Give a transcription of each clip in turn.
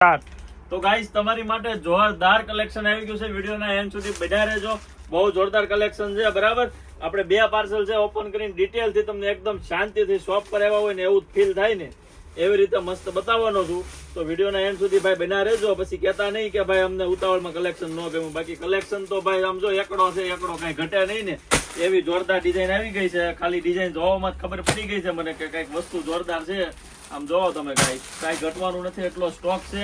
તો ગાઈસ તમારી માટે જોરદાર કલેક્શન આવી ગયું છે. વિડીયોના એન્ડ સુધી બધા રહેજો. બહુ જોરદાર કલેક્શન છે, બરાબર? આપણે બે પાર્સલ છે ઓપન કરીને ડિટેલથી તમને એકદમ શાંતિથી શોપ પર આવ્યા હોય ને એવું ફીલ થાય ને, એવી રીતે મસ્ત બતાવવાનો છું. તો વિડીયોના એન્ડ સુધી ભાઈ બના રહેજો. પછી કહેતા નહીં કે ભાઈ અમને ઉતાવળમાં કલેક્શન ન ગમ્યું. બાકી કલેક્શન તો ભાઈ આમ જો એકડો છે, એકડો કાંઈ ઘટે નહીં ને, એવી જોરદાર ડિઝાઇન આવી ગઈ છે. ખાલી ડિઝાઇન જોવામાં ખબર પડી ગઈ છે મને કે કંઈક વસ્તુ જોરદાર છે. આમ જોવો તમે કાંઈ કાંઈ ઘટવાનું નથી, એટલો સ્ટોક છે.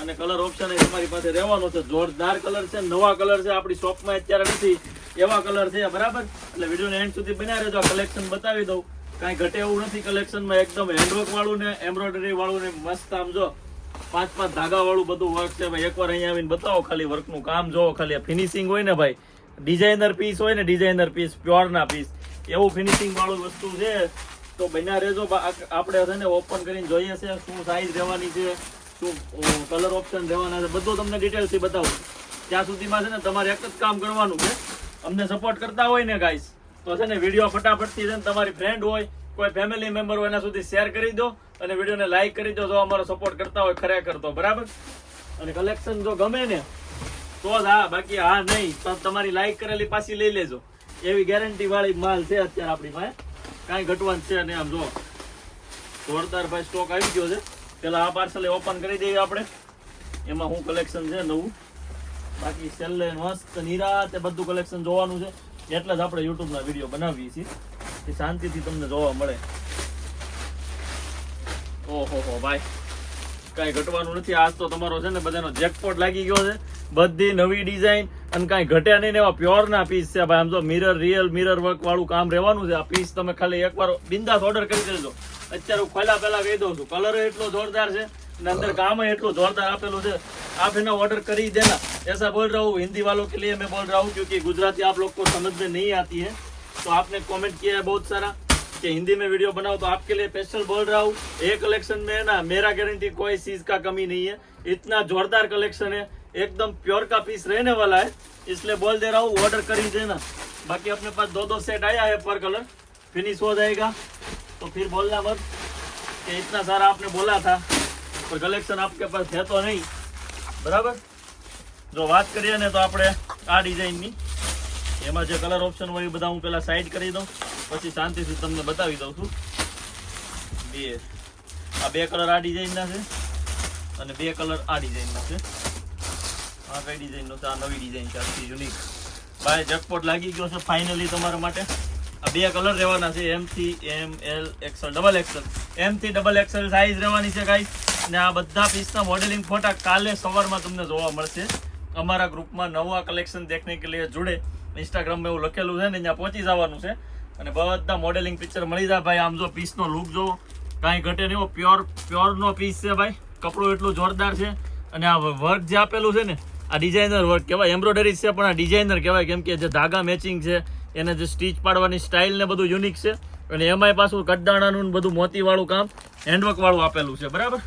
અને કલર ઓપ્શન તમારી પાસે રહેવાનો છે. જોરદાર કલર છે, નવા કલર છે, આપણી શોપમાં અત્યારે નથી. એવા કલર છે, બરાબર? એટલે વિડીયોને એન્ડ સુધી બન્યા રહેજો કલેક્શન બતાવી દઉં. કાંઈ ઘટે એવું નથી કલેક્શનમાં એકદમ હેન્ડવર્ક વાળું ને એમ્બ્રોઇડરી વાળું ને મસ્ત આમ જો, પાંચ પાંચ ધાગા વાળું બધું વર્ક છે. ભાઈ, એકવાર અહીંયા આવીને બતાવો ખાલી વર્કનું કામ, જોવો ખાલી ફિનિશિંગ હોય ને ભાઈ. ડિઝાઇનર પીસ હોય ને ડિઝાઇનર પીસ પ્યોરના પીસ એવું ફિનિશિંગ વાળું વસ્તુ છે. તો બન્યા રહેજો. આપણે છે ને ઓપન કરીને જોઈએ છે શું સાઈઝ રહેવાની છે, શું કલર ઓપ્શન રહેવાના છે. બધું તમને ડિટેલથી બતાવું. ત્યાં સુધીમાં છે ને તમારે એક જ કામ કરવાનું છે. અમને સપોર્ટ કરતા હોય ને ગાઈસ તો છે ને વીડિયો ફટાફટથી છે ને તમારી ફ્રેન્ડ હોય, કોઈ ફેમિલી મેમ્બર હોય, એના સુધી શેર કરી દો અને વિડીયોને લાઈક કરી દો. જો અમારો સપોર્ટ કરતા હોય, ખરેખર તો, બરાબર? અને કલેક્શન જો ગમે ને, તો જ હા બાકી હા નહીં. તો તમારી લાઈક કરેલી પાછી લઈ લેજો. એવી ગેરંટી વાળી માલ છે અત્યારે આપણી પાસે. કાંઈ ઘટવાનું છે નહીં આમ જો. જોરદાર ભાઈ સ્ટોક આવી ગયો છે. પેલા આ પાર્સલ ઓપન કરી દઈએ આપણે. એમાં શું કલેક્શન છે નવું? બાકી છેલ્લે મસ્ત નિરાતે બધું કલેક્શન જોવાનું છે. એટલે જ આપણે યુટ્યુબના વીડિયો બનાવીએ છીએ. એ શાંતિથી તમને જોવા મળે. ઓહો હો ભાઈ. કાંઈ ઘટવાનું નથી આજ તો તમારો છે ને બધાનો જેકપોટ લાગી ગયો છે બધી નવી ડિઝાઇન અને કાંઈ ઘટે નહીં ને એવા પ્યોરના પીસ છે ભાઈ આમ જો મિરર રિયલ મિરર વર્ક વાળું કામ રહેવાનું છે આ પીસ તમે ખાલી એકવાર બિંદાસ ઓર્ડર કરી દેજો અત્યારે હું ખોલા પહેલા કહી દઉં છું કલર એટલો જોરદાર છે અને અંદર કામ એટલું જોરદાર આપેલું છે आप है ना ऑर्डर कर ही देना ऐसा बोल रहा हूँ हिंदी वालों के लिए मैं बोल रहा हूँ क्योंकि गुजराती आप लोग को समझ में नहीं आती है तो आपने कमेंट किया है बहुत सारा कि हिंदी में वीडियो बनाओ तो आपके लिए स्पेशल बोल रहा हूँ ये कलेक्शन में है ना मेरा गारंटी कोई चीज का कमी नहीं है इतना जोरदार कलेक्शन है एकदम प्योर का पीस रहने वाला है इसलिए बोल दे रहा हूँ ऑर्डर कर ही देना बाकी अपने पास दो दो सेट आया है पर कलर फिनिश हो जाएगा तो फिर बोलना मत कि इतना सारा आपने बोला था पर कलेक्शन आपके पास है तो नहीं બરાબર જો વાત કરીએ ને તો આપણે આ ડિઝાઇનની એમાં જે કલર ઓપ્શન હોય એ બધા હું પેલા સાઈડ કરી દઉં પછી શાંતિથી તમને બતાવી દઉં છું. બે. આ બે કલર આ ડિઝાઇનના છે અને બે કલર આ ડિઝાઇનના છે. આ કઈ ડિઝાઇનનો છે? આ નવી ડિઝાઇન છે આખી યુનિક ભાઈ જકપોટ લાગી ગયો છે ફાઇનલી તમારા માટે. આ બે કલર રહેવાના છે એમ થી M L XL double XL M થી ડબલ એક્સલ સાઈઝ રહેવાની છે ગાઈસ ને આ બધા પીસના મોડેલિંગ ફોટા કાલે સવારમાં તમને જોવા મળશે. અમારા ગ્રુપમાં નવા કલેક્શન દેખને કે લીએ જોડે. ઇન્સ્ટાગ્રામમાં એવું લખેલું છે ને, ત્યાં પહોંચી જવાનું છે. અને બધા મોડેલિંગ પિક્ચર મળી જાય. ભાઈ, આમ જો પીસનો લુક જો, કાંઈ ઘટે નહીં પ્યોર પ્યોરનો પીસ છે ભાઈ. કપડું એટલું જોરદાર છે. અને આ વર્ક જે આપેલું છે ને, આ ડિઝાઇનર વર્ક કહેવાય. એમ્બ્રોઇડરી છે, પણ આ ડિઝાઇનર કહેવાય. કેમ કે જે ધાગા મેચિંગ છે, એને જે સ્ટીચ પાડવાની સ્ટાઇલ ને બધું યુનિક છે. અને એમાંય પાછું કડદાણાનું બધું મોતીવાળું કામ હેન્ડવર્ક વાળું આપેલું છે. બરાબર?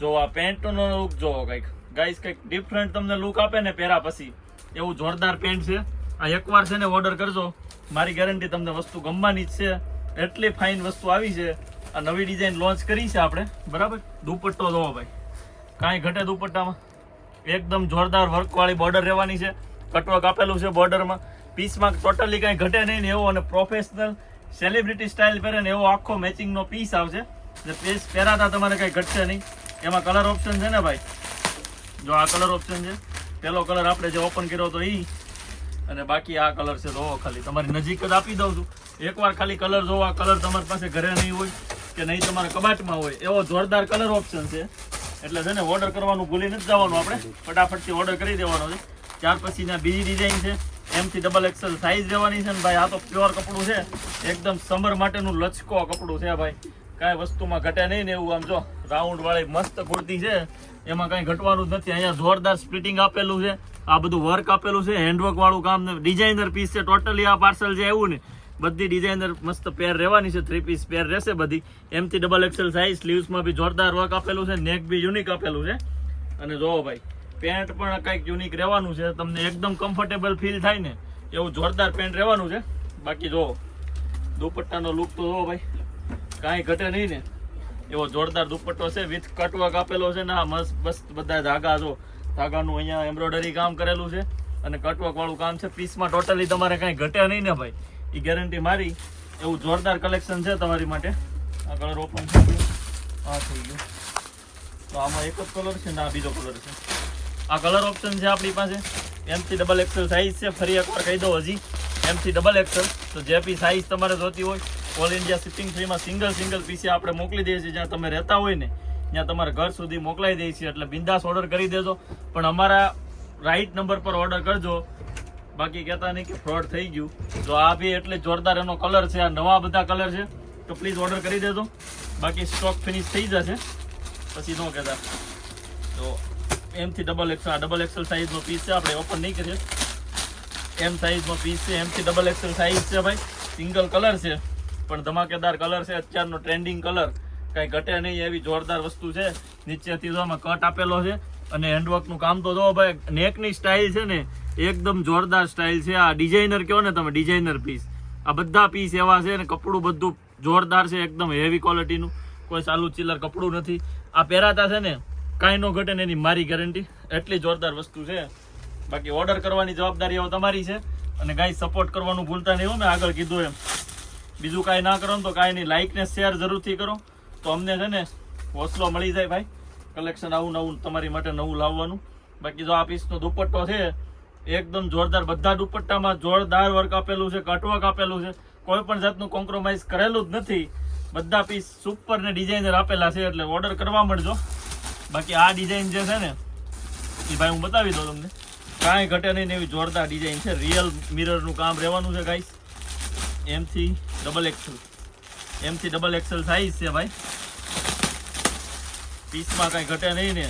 જો આ પેન્ટનો લુક જોવો કંઈક. ગાઈસ કંઈક ડિફરન્ટ તમને લુક આપે ને પહેરા પછી. એવું જોરદાર પેન્ટ છે. આ એકવાર છે ને ઓર્ડર કરજો. મારી ગેરંટી તમને વસ્તુ ગમવાની જ છે. એટલી ફાઇન વસ્તુ આવી છે. આ નવી ડિઝાઇન લોન્ચ કરી છે આપણે. બરાબર? દુપટ્ટો જોવો ભાઈ. કાંઈ ઘટે દુપટ્ટામાં? એકદમ જોરદાર વર્કવાળી બોર્ડર રહેવાની છે. કટવર્ક આપેલું છે બોર્ડરમાં પીસમાં ટોટલી કાંઈ ઘટે નહીં ને એવો અને પ્રોફેશનલ સેલિબ્રિટી સ્ટાઇલ પહેરે ને એવો આખો મેચિંગનો પીસ આવશે. ને પીસ પહેરાતા તમારે કાંઈ ઘટશે નહીં. એમાં કલર ઓપ્શન છે ને ભાઈ? જો આ કલર ઓપ્શન છે. પહેલો કલર આપણે જે ઓપન કર્યો તો ઈ અને બાકી આ કલર છે જોવો ખાલી. તમારી નજીક જ આપી દઉં છું. એકવાર ખાલી કલર જોવો કલર તમારી પાસે ઘરે નહીં હોય કે નહીં તમારા કબાટમાં હોય, એવો જોરદાર કલર ઓપ્શન છે. એટલે છે ને ઓર્ડર કરવાનું ભૂલી નથી જવાનું આપણે. ફટાફટથી ઓર્ડર કરી દેવાનો છે. ત્યાર પછી ત્યાં બીજી ડિઝાઇન છે. એમથી ડબલ એક્સેલ સાઈઝ રહેવાની છે ને ભાઈ, આ તો પ્યોર કપડું છે. એકદમ સમર માટેનું લચકો કપડું છે ભાઈ. કાંઈ વસ્તુમાં ઘટે નહીં ને એવું, આમ જો. રાઉન્ડ વાળી મસ્ત કુર્તી છે. એમાં કાંઈ ઘટવાનું જ નથી. અહીંયા જોરદાર સ્પ્લિટિંગ આપેલું છે. આ બધું વર્ક આપેલું છે. હેન્ડવર્ક વાળું કામ ડિઝાઇનર પીસ છે. ટોટલી આ પાર્સલ છે એવું ને. બધી ડિઝાઇનર મસ્ત પેર રહેવાની છે. થ્રી પીસ પેર રહેશે બધી. એમથી ડબલ એક્સેલ સાઈઝ સ્લીવ્સમાં બી જોરદાર વર્ક આપેલું છે. નેક બી યુનિક આપેલું છે. અને જોવો ભાઈ પેન્ટ પણ કંઈક યુનિક રહેવાનું છે. તમને એકદમ કમ્ફર્ટેબલ ફીલ થાય ને, એવું જોરદાર પેન્ટ રહેવાનું છે. બાકી જોવો, દુપટ્ટાનો લુક તો જોવો ભાઈ, કાંઈ ઘટે નહીં ને. એવો જોરદાર દુપટ્ટો છે, વિથ કટવર્ક આપેલો છે ને આ મસ્ત મસ્ત બધા ધાગા જો. ધાગાનું અહીંયા એમ્બ્રોઇડરી કામ કરેલું છે અને કટવર્ક વાળું કામ છે. પીસમાં ટોટલી તમારે કાંઈ ઘટ્યા નહીં ને ભાઈ. એ ગેરંટી મારી. એવું જોરદાર કલેક્શન છે તમારી માટે. આ કલર ઓપન થઈ ગયો. આ થઈ ગયું. તો આમાં એક જ કલર છે ને આ બીજો કલર છે. આ કલર ઓપ્શન છે આપણી પાસે. એમથી ડબલ એક્સેલ સાઇઝ છે. ફરી એકવાર કહી દઉં હજી. એમથી ડબલ એક્સેલ તો જે બી સાઇઝ તમારે જોતી હોય ઓલ ઇન્ડિયા શિપિંગ ફ્રીમાં સિંગલ સિંગલ પીસી આપણે મોકલી દઈએ છીએ. જ્યાં તમે રહેતા હોય ને, ત્યાં તમારા ઘર સુધી મોકલાઈ દઈએ છીએ. એટલે બિંદાસ ઓર્ડર કરી દેજો. પણ અમારા રાઈટ નંબર પર ઓર્ડર કરજો. બાકી કહેતા નહીં કે ફ્રોડ થઈ ગયું. તો આ બી એટલે જોરદાર એનો કલર છે. આ નવા બધા કલર છે. તો પ્લીઝ ઓર્ડર કરી દેજો. બાકી સ્ટોક ફિનિશ થઈ જશે. પછી ન કહેતા. તો એમથી ડબલ એક્સલ આ ડબલ એક્સલ સાઇઝનો પીસ છે. આપણે ઓપન નહીં કરીએ. એમ સાઇઝનો પીસ છે. એમથી ડબલ એક્સલ સાઇઝ છે ભાઈ. સિંગલ કલર છે. પણ ધમાકેદાર કલર છે, અત્યારનો ટ્રેન્ડિંગ કલર. કાંઈ ઘટે નહીં એવી જોરદાર વસ્તુ છે. નીચેથી તો આમાં કટ આપેલો છે અને હેન્ડવર્કનું કામ તો જો ભાઈ નેકની સ્ટાઇલ છે ને, એકદમ જોરદાર સ્ટાઇલ છે. આ ડિઝાઇનર કહો ને તમે ડિઝાઇનર પીસ આ બધા પીસ એવા છે ને, કપડું બધું જોરદાર છે, એકદમ હેવી ક્વોલિટીનું કોઈ સાલું ચિલ્લર કપડું નથી. આ પહેરાતા છે ને, કાંઈ ન ઘટે ને એની મારી ગેરંટી એટલી જોરદાર વસ્તુ છે. બાકી ઓર્ડર કરવાની જવાબદારી તમારી છે. અને કાંઈ સપોર્ટ કરવાનું ભૂલતા નહીં મેં આગળ કીધું એમ. બીજું કાંઈ ના કરો ને તો કાંઈ નહીં. લાઈક ને શેર જરૂરથી કરો. તો અમને છે ને હોસલો મળી જાય ભાઈ. કલેક્શન આવું નવું તમારી માટે નવું લાવવાનું. બાકી જો આ પીસનો દુપટ્ટો છે, એકદમ જોરદાર બધા દુપટ્ટામાં જોરદાર વર્ક આપેલું છે કટવર્ક આપેલું છે. કોઈ પણ જાતનું કોમ્પ્રોમાઇઝ કરેલું જ નથી. બધા પીસ સુપર ને ડિઝાઇનર આપેલા છે એટલે ઓર્ડર કરવા મળજો. બાકી આ ડિઝાઇન જે છે ને, એ ભાઈ હું બતાવી દઉં તમને. કાંઈ ઘટે નહીં એવી જોરદાર ડિઝાઇન છે. રિયલ મિરરનું કામ રહેવાનું છે ગાઈસ એમથી ડબલ એક્સેલ એમથી ડબલ એક્સેલ સાઈઝ છે ભાઈ. પીસમાં કાંઈ ઘટે નહીં ને.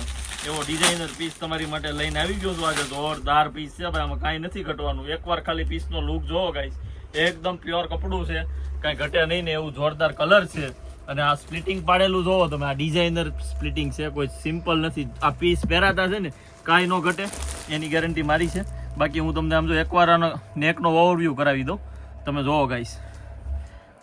એવો ડિઝાઇનર પીસ તમારી માટે લઈને આવી ગયો છું આજે. જોરદાર પીસ છે ભાઈ. આમાં કાંઈ નથી ઘટવાનું. એકવાર ખાલી પીસનો લુક જોવો ગાઈસ એકદમ પ્યોર કપડું છે. કાંઈ ઘટે નહીં ને એવું જોરદાર કલર છે. અને આ સ્પ્લિટિંગ પાડેલું જોવો તમે. આ ડિઝાઇનર સ્પ્લિટિંગ છે. કોઈ સિમ્પલ નથી. આ પીસ પહેરાતા છે ને, કાંઈ ન ઘટે. એની ગેરંટી મારી છે. બાકી હું તમને આમ જો એકવાર આનો નેકનો ઓવરવ્યૂ કરાવી દઉં. તમે જોવો ગાઈસ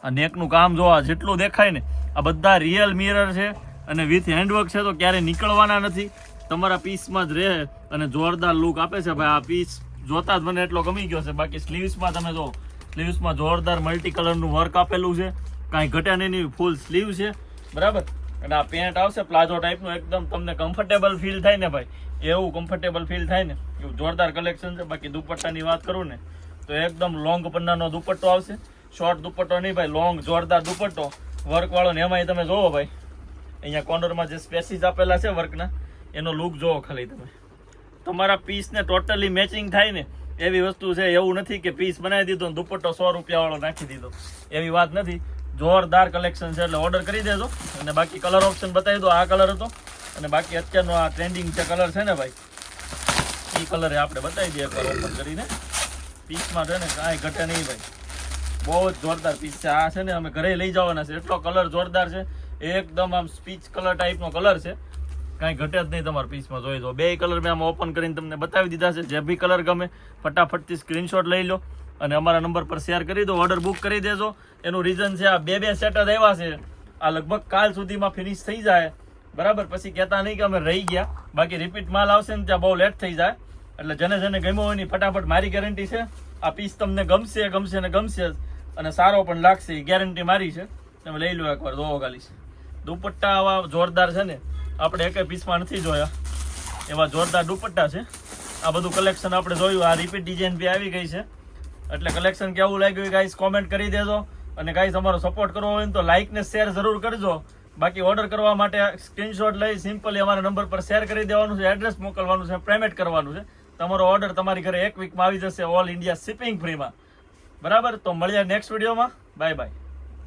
આ નેકનું કામ જોવા જેટલું દેખાય ને, આ બધા રિયલ મિરર છે અને વિથ હેન્ડવર્ક છે તો ક્યારે નીકળવાના નથી. તમારા પીસમાં જ રહે અને જોરદાર લુક આપે છે ભાઈ. આ પીસ જોતા જ મને એટલો ગમી ગયો છે. બાકી સ્લીવ્સમાં તમે જો સ્લીવ્સમાં જોરદાર મલ્ટી કલરનું વર્ક આપેલું છે. કાંઈ ઘટ્યા નહીં ફૂલ સ્લીવ છે. બરાબર? અને આ પેન્ટ આવશે, પ્લાઝો ટાઈપનું એકદમ તમને કમ્ફર્ટેબલ ફીલ થાય ને ભાઈ. એવું કમ્ફર્ટેબલ ફીલ થાય ને. એવું જોરદાર કલેક્શન છે. બાકી દુપટ્ટાની વાત કરું ને તો એકદમ લોંગ પન્નાનો દુપટ્ટો આવશે. શોર્ટ દુપટ્ટો નહીં ભાઈ લોંગ જોરદાર દુપટ્ટો. વર્કવાળો ને એમાંય તમે જોવો ભાઈ. અહીંયા કોર્નરમાં જે સ્પેસીસ આપેલા છે વર્કના, એનો લુક જોવો ખાલી તમે. તમારા પીસને ટોટલી મેચિંગ થાય ને, એવી વસ્તુ છે, એવું નથી કે પીસ બનાવી દીધો ને દુપટ્ટો સો રૂપિયાવાળો નાખી દીધો. એવી વાત નથી. જોરદાર કલેક્શન છે એટલે ઓર્ડર કરી દેજો. અને બાકી કલર ઓપ્શન બતાવી દો, આ કલર હતો. અને બાકી અત્યારનો આ ટ્રેન્ડિંગ જે કલર છે ને ભાઈ એ કલરે આપણે બતાવી દઈએ ઓપન કરીને. પીસમાં છે ને કાંઈ ઘટે નહીં ભાઈ. બહુ જ જોરદાર પીસ છે. આ છે ને અમે ઘરે લઈ જવાના છે. એટલો કલર જોરદાર છે. એકદમ આમ સ્પીચ કલર ટાઈપનો કલર છે. કાંઈ ઘટે જ નહીં તમારા પીસમાં, જોઈ દો બે કલર મેં આમાં ઓપન કરીને તમને બતાવી દીધા છે. જે બી કલર ગમે, ફટાફટથી સ્ક્રીનશોટ લઈ લો અને અમારા નંબર પર શેર કરી દો ઓર્ડર બુક કરી દેજો. એનું રીઝન છે આ બે બે સેટ જ આવ્યા છે. આ લગભગ કાલ સુધીમાં ફિનિશ થઈ જાય. બરાબર? પછી કહેતા નહીં કે અમે રહી ગયા. બાકી રિપીટ માલ આવશે ને ત્યાં બહુ લેટ થઈ જાય. એટલે જેને જેને ગમ્યો હોય ને ફટાફટ મારી ગેરંટી છે. આ પીસ તમને ગમશે ગમશે ને ગમશે અને સારો પણ લાગશે એ ગેરંટી મારી છે. તમે લઈ લો એકવાર જોવો ગાલીશ દુપટ્ટા આવા જોરદાર છે ને, આપણે એકે પીસમાં નથી જોયા. એવા જોરદાર દુપટ્ટા છે. આ બધું કલેક્શન આપણે જોયું, આ રિપીટ ડિઝાઇન બી આવી ગઈ છે. એટલે કલેક્શન કેવું લાગ્યું ગાઈસ કોમેન્ટ કરી દેજો. અને ગાઈસ અમારો સપોર્ટ કરવો હોય તો લાઇક ને શેર જરૂર કરજો. બાકી ઓર્ડર કરવા માટે સ્ક્રીનશોટ લઈ સિમ્પલી અમારા નંબર પર શેર કરી દેવાનું છે એડ્રેસ મોકલવાનું છે પેમેન્ટ કરવાનું છે. તમારો ઓર્ડર તમારી ઘરે એક વીકમાં આવી જશે ઓલ ઇન્ડિયા શિપિંગ ફ્રીમાં બરાબર? તો મળીએ નેક્સ્ટ વિડીયોમાં બાય બાય